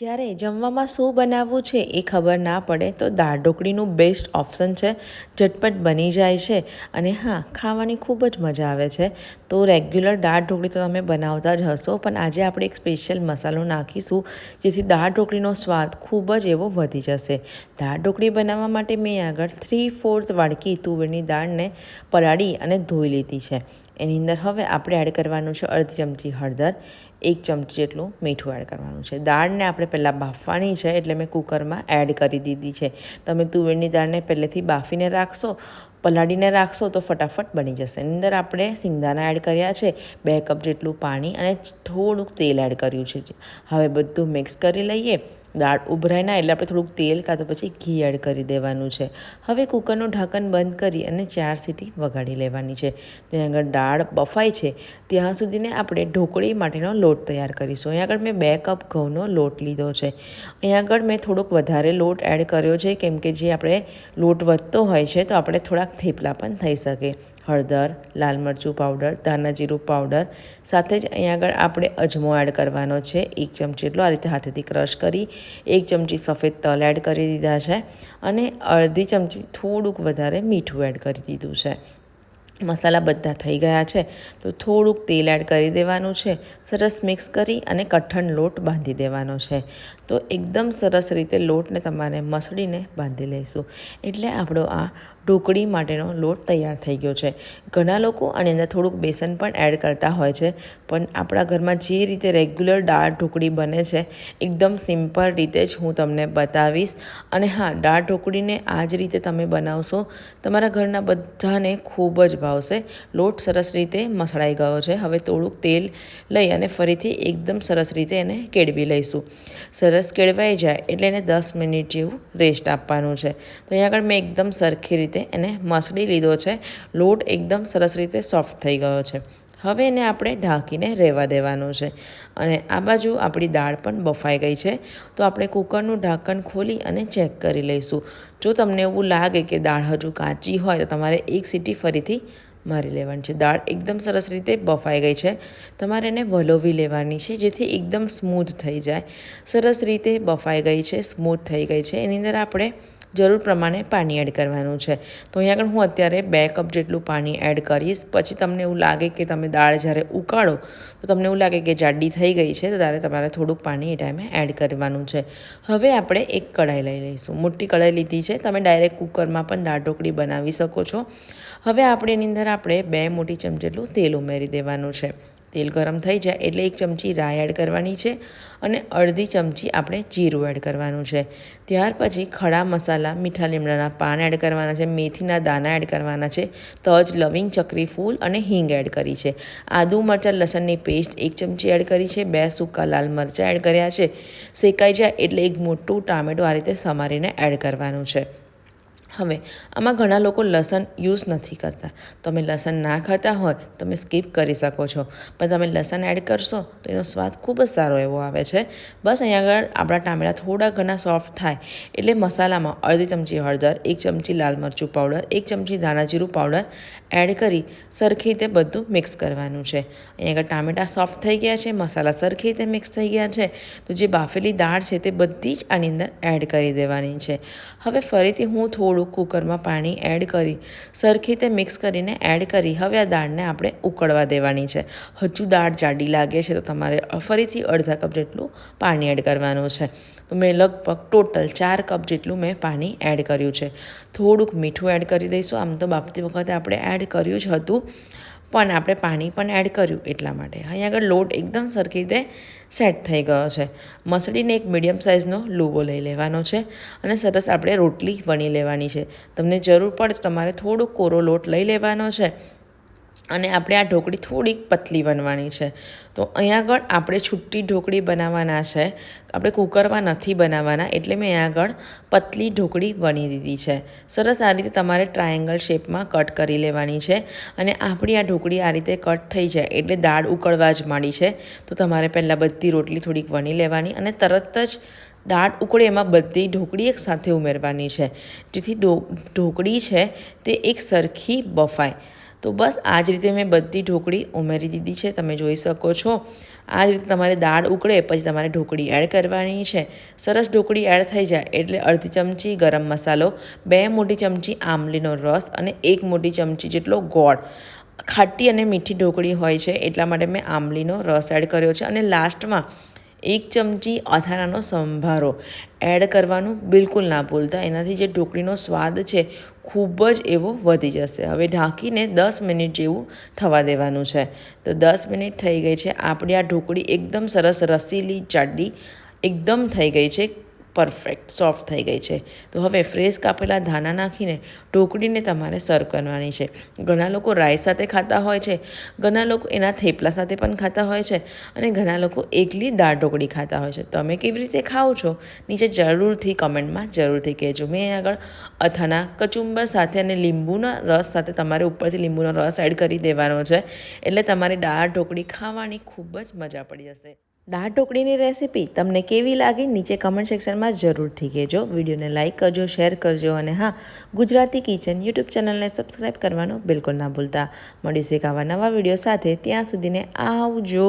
જ્યારે જમવામાં શું બનાવવું છે એ ખબર ના પડે તો દાળ ઢોકળીનું બેસ્ટ ઓપ્શન છે. ઝટપટ બની જાય છે. અને હા, ખાવાની ખૂબ જ મજા આવે છે. તો રેગ્યુલર દાળ ઢોકળી તો તમે બનાવતા જ હશો, પણ આજે આપણે એક સ્પેશિયલ મસાલો નાખીશું, જેથી દાળ ઢોકળીનો સ્વાદ ખૂબ જ એવો વધી જશે. દાળ ઢોકળી બનાવવા માટે મેં આગળ થ્રી ફોર્થ વાડકી તુવેરની દાળને પલાળી અને ધોઈ લીધી છે. એની અંદર હવે આપણે એડ કરવાનું છે અડધી ચમચી હળદર, એક ચમચી જેટલું મીઠું એડ કરવાનું છે. દાળને આપણે પહેલાં બાફવાની છે એટલે મેં કુકરમાં એડ કરી દીધી છે. તમે તુવેરની દાળને પહેલેથી બાફીને રાખશો, પલાળીને રાખશો તો ફટાફટ બની જશે. એની અંદર આપણે સિંગદાણા એડ કર્યા છે, બે કપ જેટલું પાણી અને થોડુંક તેલ એડ કર્યું છે. હવે બધું મિક્સ કરી લઈએ. દાળ ઉભરાય ના એટલે આપણે થોડુંક તેલ કાં તો પછી ઘી એડ કરી દેવાનું છે. હવે કુકરનું ઢાંકણ બંધ કરી અને ચાર સીટી વગાડી લેવાની છે. ત્યાં આગળ દાળ બફાય છે, ત્યાં સુધીને આપણે ઢોકળી માટેનો લોટ તૈયાર કરીશું. અહીંયા આગળ મેં બે કપ ઘઉંનો લોટ લીધો છે. અહીંયા આગળ મેં થોડોક વધારે લોટ એડ કર્યો છે, કેમ કે જે આપણે લોટ વધતો હોય છે તો આપણે થોડાક થેપલા પણ થઈ શકે. હળદર, લાલ મરચું પાવડર ધાના જીરું પાવડર, સાથે જ અહીં આગળ આપણે અજમો એડ કરવાનો છે. એક ચમચી એટલો આ રીતે હાથેથી ક્રશ કરી, એક ચમચી સફેદ તલ એડ કરી દીધા છે અને અડધી ચમચી થોડુંક વધારે મીઠું એડ કરી દીધું છે. મસાલા બધા થઈ ગયા છે. તો થોડુંક તેલ એડ કરી દેવાનું છે. સરસ મિક્સ કરી અને કઠણ લોટ બાંધી દેવાનો છે. તો એકદમ સરસ રીતે લોટને તમારે મસળીને બાંધી લઈશું. એટલે આપણો આ ઢોકળી માટેનો લોટ તૈયાર થઈ ગયો છે. ઘણા લોકો આની અંદર થોડુંક બેસન પણ એડ કરતા હોય છે. પણ આપણા ઘરમાં જે રીતે રેગ્યુલર દાળ ઢોકળી બને છે, એકદમ સિમ્પલ રીતે જ હું તમને બતાવીશ. અને હા, દાળ ઢોકળીને આ જ રીતે તમે બનાવશો, તમારા ઘરના બધાને ખૂબ જ ભાવશે લોટ સરસ રીતે મસળાઈ ગયો છે. હવે થોડુંક તેલ લઈ અને ફરીથી એકદમ સરસ રીતે એને કેળવી લઈશું. સરસ કેળવાઈ જાય એટલે એને દસ મિનિટ જેવું રેસ્ટ આપવાનું છે. તો અહીંયા આગળ મેં એકદમ સરખી રીતે એને મસળી લીધો છે. લોટ એકદમ સરસ રીતે સોફ્ટ થઈ ગયો છે. હવે એને આપણે ઢાંકીને રહેવા દેવાનું છે. અને આ બાજુ આપણી દાળ પણ બફાઈ ગઈ છે. તો આપણે કુકરનું ઢાંકણ ખોલી અને ચેક કરી લઈશું. જો તમને એવું લાગે કે દાળ હજુ કાચી હોય, તો તમારે એક સીટી ફરીથી મારી લેવાની છે. દાળ એકદમ સરસ રીતે બફાઈ ગઈ છે. તમારે એને વલોવી લેવાની છે, જેથી એકદમ સ્મૂથ થઈ જાય. સરસ રીતે બફાઈ ગઈ છે સ્મૂથ થઈ ગઈ છે. એની અંદર આપણે જરૂર પ્રમાણે પાણી એડ કરવાનું છે. તો અહીંયા આગળ હું અત્યારે બે કપ જેટલું પાણી એડ કરીશ. પછી તમને એવું લાગે કે તમે દાળ જ્યારે ઉકાળો, તો તમને એવું લાગે કે જાડી થઈ ગઈ છે, તો ત્યારે તમારે થોડુંક પાણી એ ટાઈમે એડ કરવાનું છે. હવે આપણે એક કઢાઈ લઈ લઈશું. મોટી કઢાઈ લીધી છે. તમે ડાયરેક્ટ કુકરમાં પણ દાળ ઢોકળી બનાવી શકો છો. હવે આપણે એની અંદર આપણે બે મોટી ચમચી જેટલું તેલ ઉમેરી દેવાનું છે. તેલ ગરમ થઈ જાય એટલે એક ચમચી રાઈ એડ કરવાની છે અને અડધી ચમચી આપણે જીરું એડ કરવાનું છે. ત્યાર પછી ખડા મસાલા, મીઠા લીમડાના પાન એડ કરવાના છે, મેથીના દાણા એડ કરવાના છે, તજ, લવિંગ, ચકરી ફૂલ અને હિંગ એડ કરી છે. આદુ, મરચાં, લસણની પેસ્ટ એક ચમચી એડ કરી છે, બે સૂકા લાલ મરચાં એડ કર્યા છે. શેકાઈ જાય એટલે એક મોટું ટામેટું આ રીતે સમારીને એડ કરવાનું છે. હવે, આમાં ઘણા લોકો લસણ યુઝ નથી કરતા. તમે લસણ ના ખાતા હોય, તમે સ્કીપ કરી શકો છો. પણ તમે લસણ એડ કરશો, તો એનો સ્વાદ ખૂબ જ સારો એવો આવે છે. બસ અહીંયા આગળ આપણા ટામેટા થોડા ઘણા સોફ્ટ થાય, એટલે મસાલામાં અડધી ચમચી હળદર, એક ચમચી લાલ મરચું પાવડર, એક ચમચી ધાણાજીરું પાવડર એડ કરી સરખી રીતે બધું મિક્સ કરવાનું છે. અહીંયા આગળ ટામેટાં સોફ્ટ થઈ ગયા છે, મસાલા સરખી રીતે મિક્સ થઈ ગયા છે, તો જે બાફેલી દાળ છે તે બધી જ આની અંદર એડ કરી દેવાની છે. હવે ફરીથી હું થોડું કુકરમાં પાણી એડ કરી, સરખી રીતે મિક્સ કરીને એડ કરી. હવે આ દાળને આપણે ઉકળવા દેવાની છે. હજુ દાળ જાડી લાગે છે, તો તમારે ફરીથી અડધા કપ જેટલું પાણી એડ કરવાનું છે. તો મેં લગભગ ટોટલ ચાર કપ જેટલું મેં પાણી એડ કર્યું છે. થોડુંક મીઠું એડ કરી દઈશું. આમ તો બાપતી વખતે આપણે એડ કર્યું જ હતું. પણ આપણે પાણી પણ એડ કર્યું એટલા માટે. અહીં આગળ લોટ એકદમ સરખી રીતે સેટ થઈ ગયો છે. મસળીને એક મીડિયમ સાઇઝનો લૂવો લઈ લેવાનો છે અને સરસ આપણે રોટલી વણી લેવાની છે. તમને જરૂર પડે તમારે થોડો કોરો લોટ લઈ લેવાનો છે. અને આપણે આ ઢોકળી થોડીક પતલી બનવાની છે. તો અહીંયા આગળ આપણે છૂટી ઢોકળી બનાવવાના છે. આપણે કુકરમાં નથી બનાવવાના એટલે મેં અહીંયા આગળ પતલી ઢોકળી બની દીધી છે. સરસ આ રીતે તમારે ટ્રાયેંગલ શેપમાં કટ કરી લેવાની છે અને આપણી આ ઢોકળી આ રીતે કટ થઈ જાય એટલે દાળ ઉકળવા જ માંડી છે. તો તમારે પહેલાં બધી રોટલી થોડીક વણી લેવાની અને તરત જ દાળ ઉકળે એમાં બધી ઢોકળી એક સાથે ઉમેરવાની છે. જેથી ઢોકળી છે તે એક સરખી બફાય. તો બસ આ જ રીતે મેં બધી ઢોકળી ઉમેરી દીધી છે. તમે જોઈ શકો છો. આ જ રીતે તમારે દાળ ઉકળે, પછી તમારે ઢોકળી એડ કરવાની છે. સરસ ઢોકળી એડ થઈ જાય એટલે અડધી ચમચી ગરમ મસાલો, બે મોટી ચમચી આમલીનો રસ અને એક મોટી ચમચી જેટલો ગોળ. ખાટી અને મીઠી ઢોકળી હોય છે એટલા માટે મેં આમલીનો રસ એડ કર્યો છે. અને લાસ્ટમાં એક ચમચી અથાણાનો સંભારો એડ કરવાનું બિલકુલ ના ભૂલતા. એનાથી જે ઢોકળીનો સ્વાદ છે ખૂબ જ એવો વધી જશે. હવે ઢાંકીને દસ મિનિટ જેવું થવા દેવાનું છે. તો દસ મિનિટ થઈ ગઈ છે. આપણી આ ઢોકળી એકદમ સરસ રસીલી જાડી એકદમ થઈ ગઈ છે. પરફેક્ટ સોફ્ટ થઈ ગઈ છે. તો હવે ફ્રેશ કાપેલા ધાના નાખીને ઢોકળીને તમારે સર્વ કરવાની છે. ઘણા લોકો રાઈસ સાથે ખાતા હોય છે. ઘણા લોકો એના થેપલા સાથે પણ ખાતા હોય છે. અને ઘણા લોકો એકલી દાળ ઢોકળી ખાતા હોય છે. તમે કેવી રીતે ખાઓ છો? નીચે જરૂરથી કમેન્ટમાં જરૂરથી કહેજો. મેં આગળ અથાના કચુંબર સાથે અને લીંબુના રસ સાથે તમારે ઉપરથી લીંબુનો રસ એડ કરી દેવાનો છે. એટલે તમારી દાળ ઢોકળી ખાવાની ખૂબ જ મજા પડી જશે. દાળ ઢોકળીની રેસીપી તમને કેવી લાગી નીચે કમેન્ટ સેક્શનમાં જરૂરથી કહેજો. વિડીયોને લાઇક કરજો શેર કરજો અને હા, ગુજરાતી કિચન યુટ્યુબ ચેનલને સબસ્ક્રાઈબ કરવાનું બિલકુલ ના ભૂલતા. મળીશું એક આવા નવા વીડિયો સાથે. ત્યાં સુધીને આવજો.